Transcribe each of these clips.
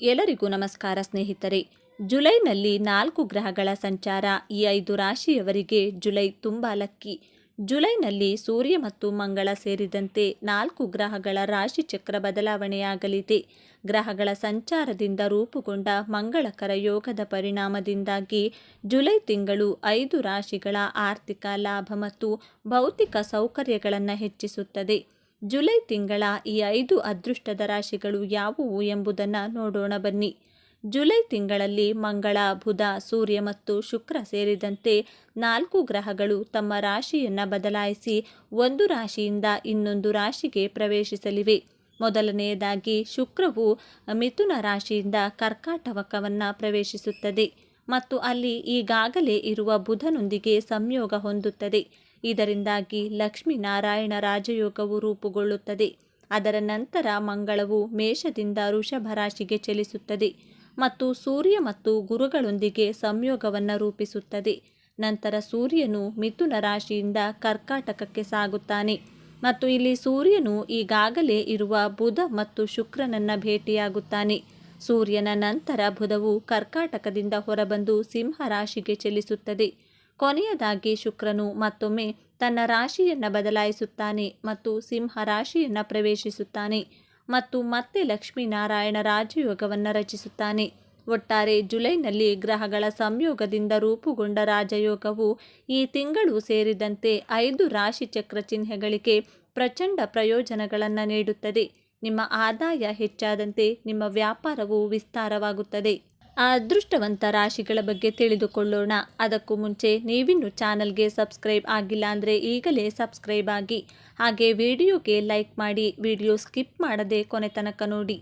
ಎಲ್ಲರಿಗೂ ನಮಸ್ಕಾರ ಸ್ನೇಹಿತರೆ. ಜುಲೈನಲ್ಲಿ ನಾಲ್ಕು ಗ್ರಹಗಳ ಸಂಚಾರ ಈ ಐದು ರಾಶಿಯವರಿಗೆ ಜುಲೈ ತುಂಬ ಲಕ್ಕಿ. ಜುಲೈನಲ್ಲಿ ಸೂರ್ಯ ಮತ್ತು ಮಂಗಳ ಸೇರಿದಂತೆ ನಾಲ್ಕು ಗ್ರಹಗಳ ರಾಶಿ ಚಕ್ರ ಬದಲಾವಣೆಯಾಗಲಿದೆ. ಗ್ರಹಗಳ ಸಂಚಾರದಿಂದ ರೂಪುಗೊಂಡ ಮಂಗಳಕರ ಯೋಗದ ಪರಿಣಾಮದಿಂದಾಗಿ ಜುಲೈ ತಿಂಗಳು ಐದು ರಾಶಿಗಳ ಆರ್ಥಿಕ ಲಾಭ ಮತ್ತು ಭೌತಿಕ ಸೌಕರ್ಯಗಳನ್ನು ಹೆಚ್ಚಿಸುತ್ತದೆ. ಜುಲೈ ತಿಂಗಳ ಈ ಐದು ಅದೃಷ್ಟದ ರಾಶಿಗಳು ಯಾವುವು ಎಂಬುದನ್ನು ನೋಡೋಣ ಬನ್ನಿ. ಜುಲೈ ತಿಂಗಳಲ್ಲಿ ಮಂಗಳ, ಬುಧ, ಸೂರ್ಯ ಮತ್ತು ಶುಕ್ರ ಸೇರಿದಂತೆ ನಾಲ್ಕು ಗ್ರಹಗಳು ತಮ್ಮ ರಾಶಿಯನ್ನು ಬದಲಾಯಿಸಿ ಒಂದು ರಾಶಿಯಿಂದ ಇನ್ನೊಂದು ರಾಶಿಗೆ ಪ್ರವೇಶಿಸಲಿವೆ. ಮೊದಲನೆಯದಾಗಿ ಶುಕ್ರವು ಮಿಥುನ ರಾಶಿಯಿಂದ ಕರ್ಕಾಟವಕವನ್ನು ಪ್ರವೇಶಿಸುತ್ತದೆ. ಮತ್ತು ಅಲ್ಲಿ ಈಗಾಗಲೇ ಇರುವ ಬುಧನೊಂದಿಗೆ ಸಂಯೋಗ ಹೊಂದುತ್ತದೆ. ಇದರಿಂದಾಗಿ ಲಕ್ಷ್ಮೀನಾರಾಯಣ ರಾಜಯೋಗವು ರೂಪುಗೊಳ್ಳುತ್ತದೆ. ಅದರ ನಂತರ ಮಂಗಳವು ಮೇಷದಿಂದ ಋಷಭ ರಾಶಿಗೆ ಚಲಿಸುತ್ತದೆ ಮತ್ತು ಸೂರ್ಯ ಮತ್ತು ಗುರುಗಳೊಂದಿಗೆ ಸಂಯೋಗವನ್ನು ರೂಪಿಸುತ್ತದೆ. ನಂತರ ಸೂರ್ಯನು ಮಿಥುನ ರಾಶಿಯಿಂದ ಕರ್ಕಾಟಕಕ್ಕೆ ಸಾಗುತ್ತಾನೆ ಮತ್ತು ಇಲ್ಲಿ ಸೂರ್ಯನು ಈಗಾಗಲೇ ಇರುವ ಬುಧ ಮತ್ತು ಶುಕ್ರನನ್ನು ಭೇಟಿಯಾಗುತ್ತಾನೆ. ಸೂರ್ಯನ ನಂತರ ಬುಧವು ಕರ್ಕಾಟಕದಿಂದ ಹೊರಬಂದು ಸಿಂಹ ರಾಶಿಗೆ ಚಲಿಸುತ್ತದೆ. ಕೊನೆಯದಾಗಿ ಶುಕ್ರನು ಮತ್ತೊಮ್ಮೆ ತನ್ನ ರಾಶಿಯನ್ನು ಬದಲಾಯಿಸುತ್ತಾನೆ ಮತ್ತು ಸಿಂಹ ರಾಶಿಯನ್ನು ಪ್ರವೇಶಿಸುತ್ತಾನೆ ಮತ್ತು ಮತ್ತೆ ಲಕ್ಷ್ಮೀನಾರಾಯಣ ರಾಜಯೋಗವನ್ನು ರಚಿಸುತ್ತಾನೆ. ಒಟ್ಟಾರೆ ಜುಲೈನಲ್ಲಿ ಗ್ರಹಗಳ ಸಂಯೋಗದಿಂದ ರೂಪುಗೊಂಡ ರಾಜಯೋಗವು ಈ ತಿಂಗಳು ಸೇರಿದಂತೆ ಐದು ರಾಶಿ ಚಕ್ರ ಚಿಹ್ನೆಗಳಿಗೆ ಪ್ರಚಂಡ ಪ್ರಯೋಜನಗಳನ್ನು ನೀಡುತ್ತದೆ. ನಿಮ್ಮ ಆದಾಯ ಹೆಚ್ಚಾದಂತೆ ನಿಮ್ಮ ವ್ಯಾಪಾರವು ವಿಸ್ತಾರವಾಗುತ್ತದೆ. ಅದೃಷ್ಟವಂತ ರಾಶಿಗಳ ಬಗ್ಗೆ ತಿಳಿದುಕೊಳ್ಳೋಣ. ಅದಕ್ಕೂ ಮುಂಚೆ ನೀವಿನ್ನು ಚಾನಲ್ಗೆ ಸಬ್ಸ್ಕ್ರೈಬ್ ಆಗಿಲ್ಲ ಅಂದರೆ ಈಗಲೇ ಸಬ್ಸ್ಕ್ರೈಬ್ ಆಗಿ. ಹಾಗೆ ವಿಡಿಯೋಗೆ ಲೈಕ್ ಮಾಡಿ, ವಿಡಿಯೋ ಸ್ಕಿಪ್ ಮಾಡದೆ ಕೊನೆ ತನಕ ನೋಡಿ.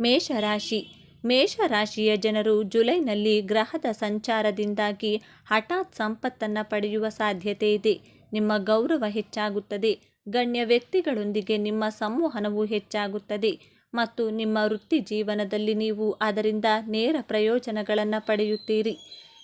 ಮೇಷರಾಶಿ. ಮೇಷರಾಶಿಯ ಜನರು ಜುಲೈನಲ್ಲಿ ಗ್ರಹದ ಸಂಚಾರದಿಂದಾಗಿ ಹಠಾತ್ ಸಂಪತ್ತನ್ನು ಪಡೆಯುವ ಸಾಧ್ಯತೆ ಇದೆ. ನಿಮ್ಮ ಗೌರವ ಹೆಚ್ಚಾಗುತ್ತದೆ. ಗಣ್ಯ ವ್ಯಕ್ತಿಗಳೊಂದಿಗೆ ನಿಮ್ಮ ಸಂವಹನವು ಹೆಚ್ಚಾಗುತ್ತದೆ ಮತ್ತು ನಿಮ್ಮ ವೃತ್ತಿ ಜೀವನದಲ್ಲಿ ನೀವು ಅದರಿಂದ ನೇರ ಪ್ರಯೋಜನಗಳನ್ನು ಪಡೆಯುತ್ತೀರಿ.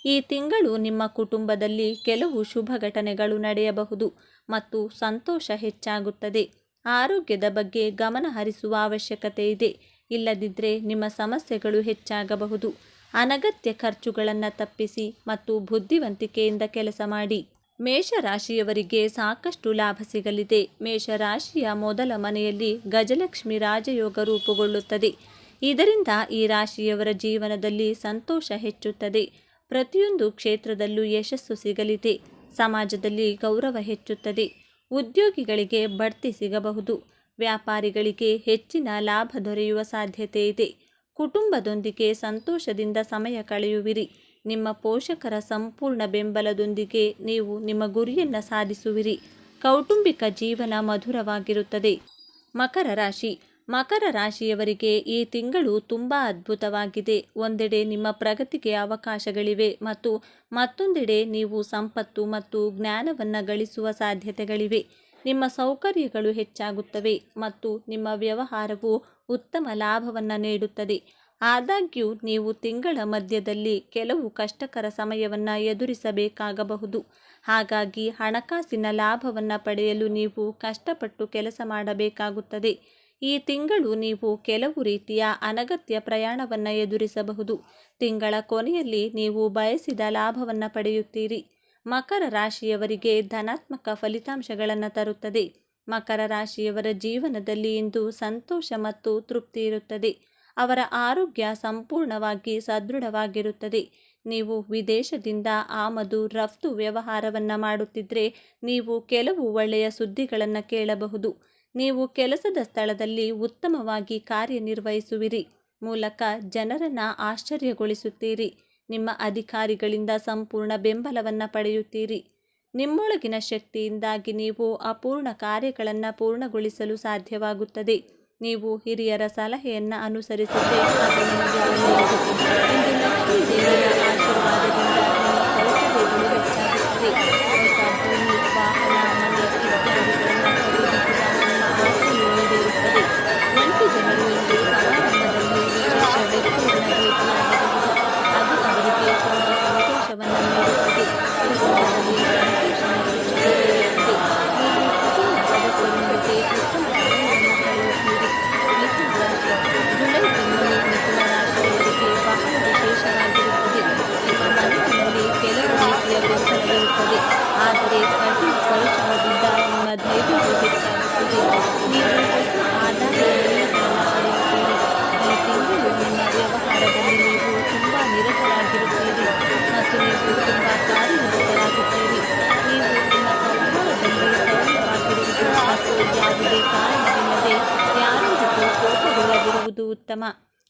ಈ ತಿಂಗಳು ನಿಮ್ಮ ಕುಟುಂಬದಲ್ಲಿ ಕೆಲವು ಶುಭ ಘಟನೆಗಳು ನಡೆಯಬಹುದು ಮತ್ತು ಸಂತೋಷ ಹೆಚ್ಚಾಗುತ್ತದೆ. ಆರೋಗ್ಯದ ಬಗ್ಗೆ ಗಮನ ಹರಿಸುವ ಅವಶ್ಯಕತೆ ಇದೆ. ಇಲ್ಲದಿದ್ದರೆ ನಿಮ್ಮ ಸಮಸ್ಯೆಗಳು ಹೆಚ್ಚಾಗಬಹುದು. ಅನಗತ್ಯ ಖರ್ಚುಗಳನ್ನು ತಪ್ಪಿಸಿ ಮತ್ತು ಬುದ್ಧಿವಂತಿಕೆಯಿಂದ ಕೆಲಸ ಮಾಡಿ. ಮೇಷರಾಶಿಯವರಿಗೆ ಸಾಕಷ್ಟು ಲಾಭ ಸಿಗಲಿದೆ. ಮೇಷರಾಶಿಯ ಮೊದಲ ಮನೆಯಲ್ಲಿ ಗಜಲಕ್ಷ್ಮಿ ರಾಜಯೋಗ ರೂಪುಗೊಳ್ಳುತ್ತದೆ. ಇದರಿಂದ ಈ ರಾಶಿಯವರ ಜೀವನದಲ್ಲಿ ಸಂತೋಷ ಹೆಚ್ಚುತ್ತದೆ. ಪ್ರತಿಯೊಂದು ಕ್ಷೇತ್ರದಲ್ಲೂ ಯಶಸ್ಸು ಸಿಗಲಿದೆ. ಸಮಾಜದಲ್ಲಿ ಗೌರವ ಹೆಚ್ಚುತ್ತದೆ. ಉದ್ಯೋಗಿಗಳಿಗೆ ಬಡ್ತಿ ಸಿಗಬಹುದು. ವ್ಯಾಪಾರಿಗಳಿಗೆ ಹೆಚ್ಚಿನ ಲಾಭ ದೊರೆಯುವ ಸಾಧ್ಯತೆ ಇದೆ. ಕುಟುಂಬದೊಂದಿಗೆ ಸಂತೋಷದಿಂದ ಸಮಯ ಕಳೆಯುವಿರಿ. ನಿಮ್ಮ ಪೋಷಕರ ಸಂಪೂರ್ಣ ಬೆಂಬಲದೊಂದಿಗೆ ನೀವು ನಿಮ್ಮ ಗುರಿಯನ್ನು ಸಾಧಿಸುವಿರಿ. ಕೌಟುಂಬಿಕ ಜೀವನ ಮಧುರವಾಗಿರುತ್ತದೆ. ಮಕರ ರಾಶಿ. ಮಕರ ರಾಶಿಯವರಿಗೆ ಈ ತಿಂಗಳು ತುಂಬ ಅದ್ಭುತವಾಗಿದೆ. ಒಂದೆಡೆ ನಿಮ್ಮ ಪ್ರಗತಿಗೆ ಅವಕಾಶಗಳಿವೆ ಮತ್ತು ಮತ್ತೊಂದೆಡೆ ನೀವು ಸಂಪತ್ತು ಮತ್ತು ಜ್ಞಾನವನ್ನು ಗಳಿಸುವ ಸಾಧ್ಯತೆಗಳಿವೆ. ನಿಮ್ಮ ಸೌಕರ್ಯಗಳು ಹೆಚ್ಚಾಗುತ್ತವೆ ಮತ್ತು ನಿಮ್ಮ ವ್ಯವಹಾರವು ಉತ್ತಮ ಲಾಭವನ್ನು ನೀಡುತ್ತದೆ. ಆದಾಗ್ಯೂ ನೀವು ತಿಂಗಳ ಮಧ್ಯದಲ್ಲಿ ಕೆಲವು ಕಷ್ಟಕರ ಸಮಯವನ್ನು ಎದುರಿಸಬೇಕಾಗಬಹುದು. ಹಾಗಾಗಿ ಹಣಕಾಸಿನ ಲಾಭವನ್ನು ಪಡೆಯಲು ನೀವು ಕಷ್ಟಪಟ್ಟು ಕೆಲಸ ಮಾಡಬೇಕಾಗುತ್ತದೆ. ಈ ತಿಂಗಳು ನೀವು ಕೆಲವು ರೀತಿಯ ಅನಗತ್ಯ ಪ್ರಯಾಣವನ್ನು ಎದುರಿಸಬಹುದು. ತಿಂಗಳ ಕೊನೆಯಲ್ಲಿ ನೀವು ಬಯಸಿದ ಲಾಭವನ್ನು ಪಡೆಯುತ್ತೀರಿ. ಮಕರ ರಾಶಿಯವರಿಗೆ ಧನಾತ್ಮಕ ಫಲಿತಾಂಶಗಳನ್ನು ತರುತ್ತದೆ. ಮಕರ ರಾಶಿಯವರ ಜೀವನದಲ್ಲಿ ಇಂದು ಸಂತೋಷ ಮತ್ತು ತೃಪ್ತಿ ಇರುತ್ತದೆ. ಅವರ ಆರೋಗ್ಯ ಸಂಪೂರ್ಣವಾಗಿ ಸದೃಢವಾಗಿರುತ್ತದೆ. ನೀವು ವಿದೇಶದಿಂದ ಆಮದು, ರಫ್ತು ವ್ಯವಹಾರವನ್ನು ಮಾಡುತ್ತಿದ್ದರೆ ನೀವು ಕೆಲವು ಒಳ್ಳೆಯ ಸುದ್ದಿಗಳನ್ನು ಕೇಳಬಹುದು. ನೀವು ಕೆಲಸದ ಸ್ಥಳದಲ್ಲಿ ಉತ್ತಮವಾಗಿ ಕಾರ್ಯನಿರ್ವಹಿಸುವಿರಿ. ಮೂಲಕ ಜನರನ್ನು ಆಶ್ಚರ್ಯಗೊಳಿಸುತ್ತೀರಿ. ನಿಮ್ಮ ಅಧಿಕಾರಿಗಳಿಂದ ಸಂಪೂರ್ಣ ಬೆಂಬಲವನ್ನು ಪಡೆಯುತ್ತೀರಿ. ನಿಮ್ಮೊಳಗಿನ ಶಕ್ತಿಯಿಂದಾಗಿ ನೀವು ಅಪೂರ್ಣ ಕಾರ್ಯಗಳನ್ನು ಪೂರ್ಣಗೊಳಿಸಲು ಸಾಧ್ಯವಾಗುತ್ತದೆ. ನೀವು ಹಿರಿಯರ ಸಲಹೆಯನ್ನು ಅನುಸರಿಸುತ್ತೇವೆ ಅದು ಉತ್ತಮ?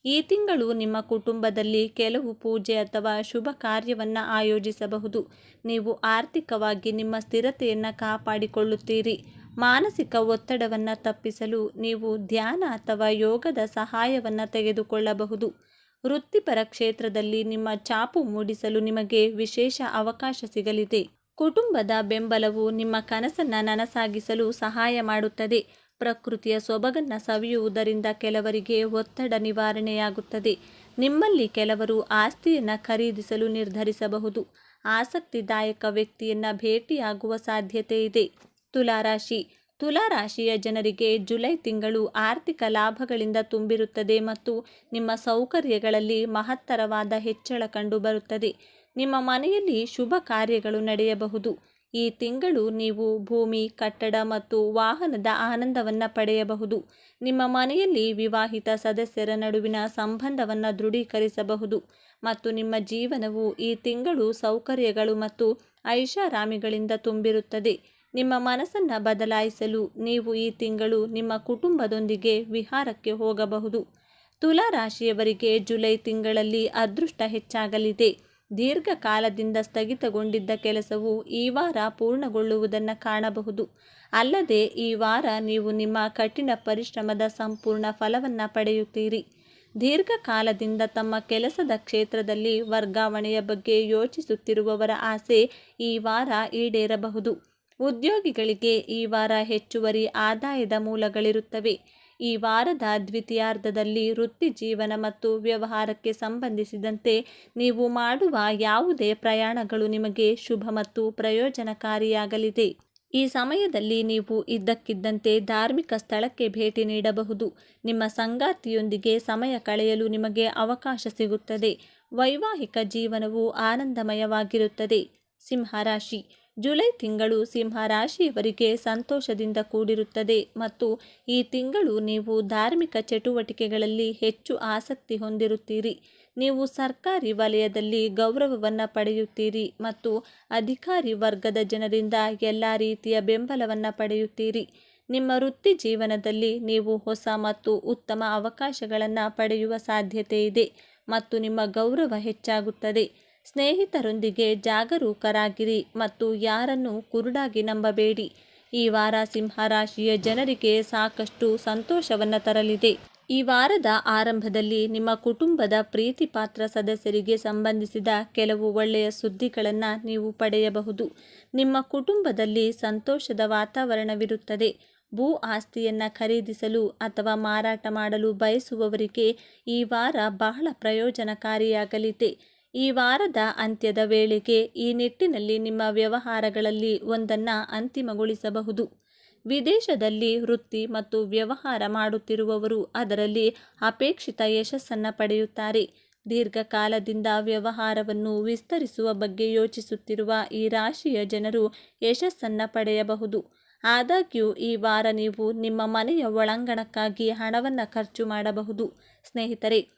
ಈ ತಿಂಗಳು ನಿಮ್ಮ ಕುಟುಂಬದಲ್ಲಿ ಕೆಲವು ಪೂಜೆ ಅಥವಾ ಶುಭ ಕಾರ್ಯವನ್ನು ಆಯೋಜಿಸಬಹುದು. ನೀವು ಆರ್ಥಿಕವಾಗಿ ನಿಮ್ಮ ಸ್ಥಿರತೆಯನ್ನು ಕಾಪಾಡಿಕೊಳ್ಳುತ್ತೀರಿ. ಮಾನಸಿಕ ಒತ್ತಡವನ್ನು ತಪ್ಪಿಸಲು ನೀವು ಧ್ಯಾನ ಅಥವಾ ಯೋಗದ ಸಹಾಯವನ್ನು ತೆಗೆದುಕೊಳ್ಳಬಹುದು. ವೃತ್ತಿಪರ ಕ್ಷೇತ್ರದಲ್ಲಿ ನಿಮ್ಮ ಚಾಪು ಮೂಡಿಸಲು ನಿಮಗೆ ವಿಶೇಷ ಅವಕಾಶ ಸಿಗಲಿದೆ. ಕುಟುಂಬದ ಬೆಂಬಲವು ನಿಮ್ಮ ಕನಸನ್ನು ನನಸಾಗಿಸಲು ಸಹಾಯ ಮಾಡುತ್ತದೆ. ಪ್ರಕೃತಿಯ ಸೊಬಗನ್ನು ಸವಿಯುವುದರಿಂದ ಕೆಲವರಿಗೆ ಒತ್ತಡ ನಿವಾರಣೆಯಾಗುತ್ತದೆ. ನಿಮ್ಮಲ್ಲಿ ಕೆಲವರು ಆಸ್ತಿಯನ್ನು ಖರೀದಿಸಲು ನಿರ್ಧರಿಸಬಹುದು. ಆಸಕ್ತಿದಾಯಕ ವ್ಯಕ್ತಿಯನ್ನು ಭೇಟಿಯಾಗುವ ಸಾಧ್ಯತೆ ಇದೆ. ತುಲಾರಾಶಿ. ತುಲಾರಾಶಿಯ ಜನರಿಗೆ ಜುಲೈ ತಿಂಗಳು ಆರ್ಥಿಕ ಲಾಭಗಳಿಂದ ತುಂಬಿರುತ್ತದೆ ಮತ್ತು ನಿಮ್ಮ ಸೌಕರ್ಯಗಳಲ್ಲಿ ಮಹತ್ತರವಾದ ಹೆಚ್ಚಳ ಕಂಡುಬರುತ್ತದೆ. ನಿಮ್ಮ ಮನೆಯಲ್ಲಿ ಶುಭ ಕಾರ್ಯಗಳು ನಡೆಯಬಹುದು. ಈ ತಿಂಗಳು ನೀವು ಭೂಮಿ, ಕಟ್ಟಡ ಮತ್ತು ವಾಹನದ ಆನಂದವನ್ನು ಪಡೆಯಬಹುದು. ನಿಮ್ಮ ಮನೆಯಲ್ಲಿ ವಿವಾಹಿತ ಸದಸ್ಯರ ನಡುವಿನ ಸಂಬಂಧವನ್ನು ದೃಢೀಕರಿಸಬಹುದು ಮತ್ತು ನಿಮ್ಮ ಜೀವನವು ಈ ತಿಂಗಳು ಸೌಕರ್ಯಗಳು ಮತ್ತು ಐಷಾರಾಮಿಗಳಿಂದ ತುಂಬಿರುತ್ತದೆ. ನಿಮ್ಮ ಮನಸ್ಸನ್ನು ಬದಲಾಯಿಸಲು ನೀವು ಈ ತಿಂಗಳು ನಿಮ್ಮ ಕುಟುಂಬದೊಂದಿಗೆ ವಿಹಾರಕ್ಕೆ ಹೋಗಬಹುದು. ತುಲಾ ರಾಶಿಯವರಿಗೆ ಜುಲೈ ತಿಂಗಳಲ್ಲಿ ಅದೃಷ್ಟ ಹೆಚ್ಚಾಗಲಿದೆ. ದೀರ್ಘಕಾಲದಿಂದ ಸ್ಥಗಿತಗೊಂಡಿದ್ದ ಕೆಲಸವು ಈ ವಾರ ಪೂರ್ಣಗೊಳ್ಳುವುದನ್ನು ಕಾಣಬಹುದು. ಅಲ್ಲದೆ, ಈ ವಾರ ನೀವು ನಿಮ್ಮ ಕಠಿಣ ಪರಿಶ್ರಮದ ಸಂಪೂರ್ಣ ಫಲವನ್ನು ಪಡೆಯುತ್ತೀರಿ. ದೀರ್ಘಕಾಲದಿಂದ ತಮ್ಮ ಕೆಲಸದ ಕ್ಷೇತ್ರದಲ್ಲಿ ವರ್ಗಾವಣೆಯ ಬಗ್ಗೆ ಯೋಚಿಸುತ್ತಿರುವವರ ಆಸೆ ಈ ವಾರ ಈಡೇರಬಹುದು. ಉದ್ಯೋಗಿಗಳಿಗೆ ಈ ವಾರ ಹೆಚ್ಚುವರಿ ಆದಾಯದ ಮೂಲಗಳಿರುತ್ತವೆ. ಈ ವಾರದ ದ್ವಿತೀಯಾರ್ಧದಲ್ಲಿ ವೃತ್ತಿ ಜೀವನ ಮತ್ತು ವ್ಯವಹಾರಕ್ಕೆ ಸಂಬಂಧಿಸಿದಂತೆ ನೀವು ಮಾಡುವ ಯಾವುದೇ ಪ್ರಯಾಣಗಳು ನಿಮಗೆ ಶುಭ ಮತ್ತು ಪ್ರಯೋಜನಕಾರಿಯಾಗಲಿದೆ. ಈ ಸಮಯದಲ್ಲಿ ನೀವು ಇದ್ದಕ್ಕಿದ್ದಂತೆ ಧಾರ್ಮಿಕ ಸ್ಥಳಕ್ಕೆ ಭೇಟಿ ನೀಡಬಹುದು. ನಿಮ್ಮ ಸಂಗಾತಿಯೊಂದಿಗೆ ಸಮಯ ಕಳೆಯಲು ನಿಮಗೆ ಅವಕಾಶ ಸಿಗುತ್ತದೆ. ವೈವಾಹಿಕ ಜೀವನವು ಆನಂದಮಯವಾಗಿರುತ್ತದೆ. ಸಿಂಹರಾಶಿ. ಜುಲೈ ತಿಂಗಳು ಸಿಂಹ ರಾಶಿಯವರಿಗೆ ಸಂತೋಷದಿಂದ ಕೂಡಿರುತ್ತದೆ ಮತ್ತು ಈ ತಿಂಗಳು ನೀವು ಧಾರ್ಮಿಕ ಚಟುವಟಿಕೆಗಳಲ್ಲಿ ಹೆಚ್ಚು ಆಸಕ್ತಿ ಹೊಂದಿರುತ್ತೀರಿ. ನೀವು ಸರ್ಕಾರಿ ವಲಯದಲ್ಲಿ ಗೌರವವನ್ನು ಪಡೆಯುತ್ತೀರಿ ಮತ್ತು ಅಧಿಕಾರಿ ವರ್ಗದ ಜನರಿಂದ ಎಲ್ಲ ರೀತಿಯ ಬೆಂಬಲವನ್ನು ಪಡೆಯುತ್ತೀರಿ. ನಿಮ್ಮ ವೃತ್ತಿ ಜೀವನದಲ್ಲಿ ನೀವು ಹೊಸ ಮತ್ತು ಉತ್ತಮ ಅವಕಾಶಗಳನ್ನು ಪಡೆಯುವ ಸಾಧ್ಯತೆ ಇದೆ ಮತ್ತು ನಿಮ್ಮ ಗೌರವ ಹೆಚ್ಚಾಗುತ್ತದೆ. ಸ್ನೇಹಿತರೊಂದಿಗೆ ಜಾಗರೂಕರಾಗಿರಿ ಮತ್ತು ಯಾರನ್ನು ಕುರುಡಾಗಿ ನಂಬಬೇಡಿ. ಈ ವಾರ ಸಿಂಹರಾಶಿಯ ಜನರಿಗೆ ಸಾಕಷ್ಟು ಸಂತೋಷವನ್ನು ತರಲಿದೆ. ಈ ವಾರದ ಆರಂಭದಲ್ಲಿ ನಿಮ್ಮ ಕುಟುಂಬದ ಪ್ರೀತಿ ಪಾತ್ರ ಸದಸ್ಯರಿಗೆ ಸಂಬಂಧಿಸಿದ ಕೆಲವು ಒಳ್ಳೆಯ ಸುದ್ದಿಗಳನ್ನು ನೀವು ಪಡೆಯಬಹುದು. ನಿಮ್ಮ ಕುಟುಂಬದಲ್ಲಿ ಸಂತೋಷದ ವಾತಾವರಣವಿರುತ್ತದೆ. ಭೂ ಆಸ್ತಿಯನ್ನು ಖರೀದಿಸಲು ಅಥವಾ ಮಾರಾಟ ಮಾಡಲು ಬಯಸುವವರಿಗೆ ಈ ವಾರ ಬಹಳ ಪ್ರಯೋಜನಕಾರಿಯಾಗಲಿದೆ. ಈ ವಾರದ ಅಂತ್ಯದ ವೇಳೆಗೆ ಈ ನಿಟ್ಟಿನಲ್ಲಿ ನಿಮ್ಮ ವ್ಯವಹಾರಗಳಲ್ಲಿ ಒಂದನ್ನು ಅಂತಿಮಗೊಳಿಸಬಹುದು. ವಿದೇಶದಲ್ಲಿ ವೃತ್ತಿ ಮತ್ತು ವ್ಯವಹಾರ ಮಾಡುತ್ತಿರುವವರು ಅದರಲ್ಲಿ ಅಪೇಕ್ಷಿತ ಯಶಸ್ಸನ್ನು ಪಡೆಯುತ್ತಾರೆ. ದೀರ್ಘಕಾಲದಿಂದ ವ್ಯವಹಾರವನ್ನು ವಿಸ್ತರಿಸುವ ಬಗ್ಗೆ ಯೋಚಿಸುತ್ತಿರುವ ಈ ರಾಶಿಯ ಜನರು ಯಶಸ್ಸನ್ನು ಪಡೆಯಬಹುದು. ಆದಾಗ್ಯೂ, ಈ ವಾರ ನೀವು ನಿಮ್ಮ ಮನೆಯ ಒಳಾಂಗಣಕ್ಕಾಗಿ ಹಣವನ್ನು ಖರ್ಚು ಮಾಡಬಹುದು. ಸ್ನೇಹಿತರೆ